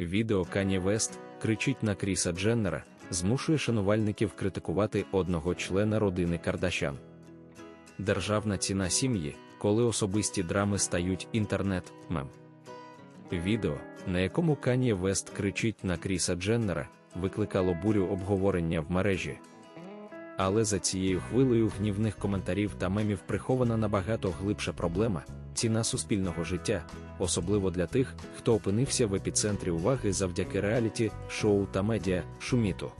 Відео Кані Вест кричить на Кріса Дженнера, змушує шанувальників критикувати одного члена родини Кардашян. Державна ціна сім'ї, коли особисті драми стають інтернет-мем. Відео, на якому Кані Вест кричить на Кріса Дженнера, викликало бурю обговорення в мережі. Але за цією хвилею гнівних коментарів та мемів прихована набагато глибша проблема ціна суспільного життя, особливо для тих, хто опинився в епіцентрі уваги завдяки реаліті, шоу та медіа шуміту.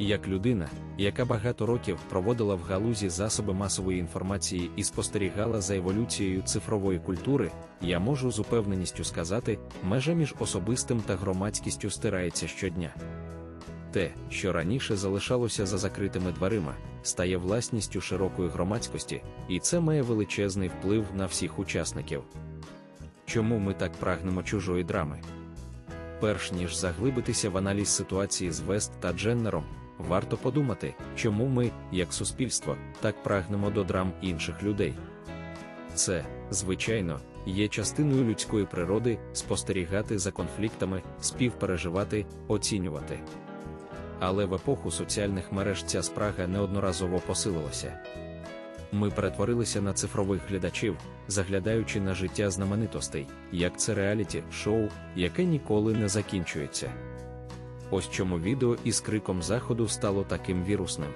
Як людина, яка багато років проводила в галузі засоби масової інформації і спостерігала за еволюцією цифрової культури, я можу з упевненістю сказати, межа між особистим та громадськістю стирається щодня. Те, що раніше залишалося за закритими дверима, стає власністю широкої громадськості, і це має величезний вплив на всіх учасників. Чому ми так прагнемо чужої драми? Перш ніж заглибитися в аналіз ситуації з Вест та Дженнером, варто подумати, чому ми, як суспільство, так прагнемо до драм інших людей. Це, звичайно, є частиною людської природи спостерігати за конфліктами, співпереживати, оцінювати. Але в епоху соціальних мереж ця спрага неодноразово посилилася. Ми перетворилися на цифрових глядачів, заглядаючи на життя знаменитостей, як це реаліті шоу, яке ніколи не закінчується. Ось чому відео із криком заходу стало таким вірусним.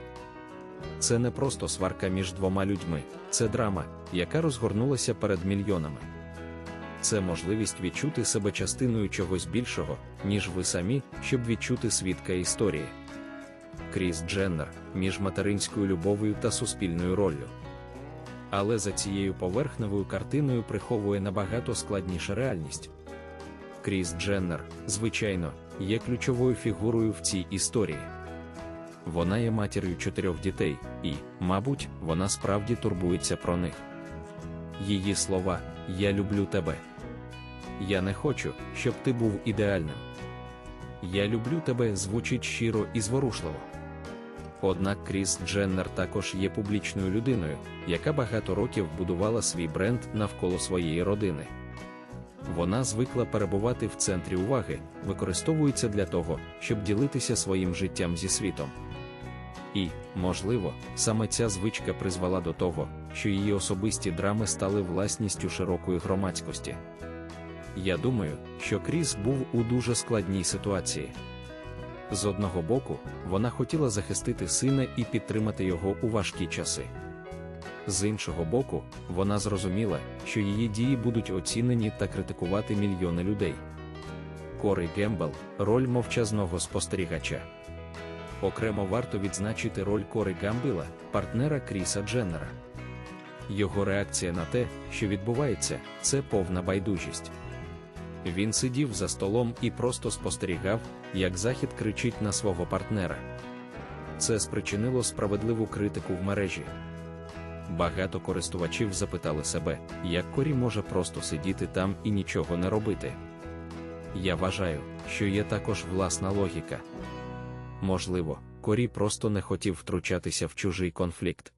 Це не просто сварка між двома людьми, це драма, яка розгорнулася перед мільйонами. Це можливість відчути себе частиною чогось більшого, ніж ви самі, щоб відчути свідка історії. Кріс Дженнер між материнською любов'ю та суспільною роллю. Але за цією поверхневою картиною приховує набагато складніша реальність. Кріс Дженнер, звичайно, є ключовою фігурою в цій історії. Вона є матір'ю чотирьох дітей, і, мабуть, вона справді турбується про них. Її слова Я люблю тебе. Я не хочу, щоб ти був ідеальним. Я люблю тебе звучить щиро і зворушливо. Однак Кріс Дженнер також є публічною людиною, яка багато років будувала свій бренд навколо своєї родини. Вона звикла перебувати в центрі уваги, використовується для того, щоб ділитися своїм життям зі світом. І, можливо, саме ця звичка призвела до того, що її особисті драми стали власністю широкої громадськості. Я думаю, що Кріс був у дуже складній ситуації. З одного боку, вона хотіла захистити сина і підтримати його у важкі часи. З іншого боку, вона зрозуміла, що її дії будуть оцінені та критикувати мільйони людей. Кори Гембл роль мовчазного спостерігача. Окремо варто відзначити роль Кори Гамбила, партнера Кріса Дженнера. Його реакція на те, що відбувається, це повна байдужість. Він сидів за столом і просто спостерігав, як захід кричить на свого партнера. Це спричинило справедливу критику в мережі. Багато користувачів запитали себе, як Корі може просто сидіти там і нічого не робити. Я вважаю, що є також власна логіка. Можливо, Корі просто не хотів втручатися в чужий конфлікт.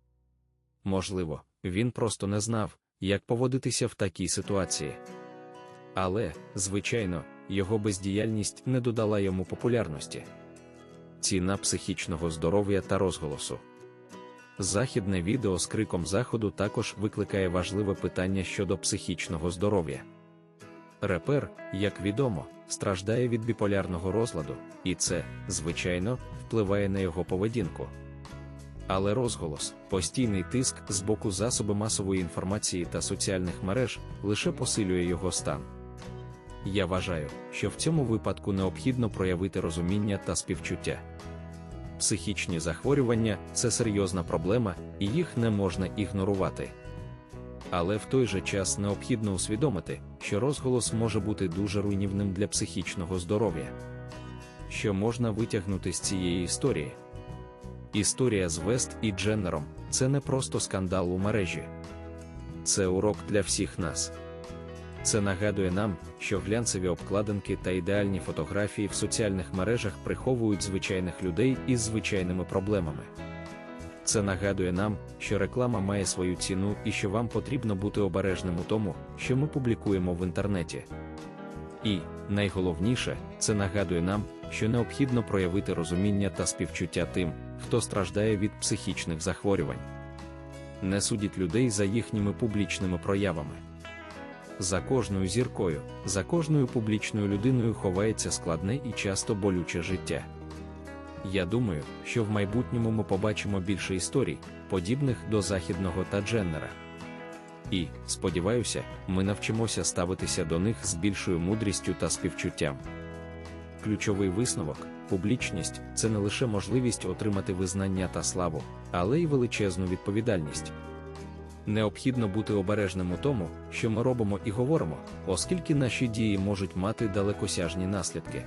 Можливо, він просто не знав, як поводитися в такій ситуації. Але, звичайно, його бездіяльність не додала йому популярності. Ціна психічного здоров'я та розголосу. Західне відео з криком заходу також викликає важливе питання щодо психічного здоров'я. Репер, як відомо, страждає від біполярного розладу, і це, звичайно, впливає на його поведінку. Але розголос, постійний тиск з боку засоби масової інформації та соціальних мереж лише посилює його стан. Я вважаю, що в цьому випадку необхідно проявити розуміння та співчуття. Психічні захворювання це серйозна проблема, і їх не можна ігнорувати. Але в той же час необхідно усвідомити, що розголос може бути дуже руйнівним для психічного здоров'я. Що можна витягнути з цієї історії? Історія з Вест і Дженнером це не просто скандал у мережі, це урок для всіх нас. Це нагадує нам, що глянцеві обкладинки та ідеальні фотографії в соціальних мережах приховують звичайних людей із звичайними проблемами. Це нагадує нам, що реклама має свою ціну і що вам потрібно бути обережним у тому, що ми публікуємо в інтернеті. І, найголовніше, це нагадує нам, що необхідно проявити розуміння та співчуття тим, хто страждає від психічних захворювань. Не судіть людей за їхніми публічними проявами. За кожною зіркою, за кожною публічною людиною ховається складне і часто болюче життя. Я думаю, що в майбутньому ми побачимо більше історій, подібних до західного та Дженнера. І, сподіваюся, ми навчимося ставитися до них з більшою мудрістю та співчуттям. Ключовий висновок публічність це не лише можливість отримати визнання та славу, але й величезну відповідальність. Необхідно бути обережним у тому, що ми робимо і говоримо, оскільки наші дії можуть мати далекосяжні наслідки.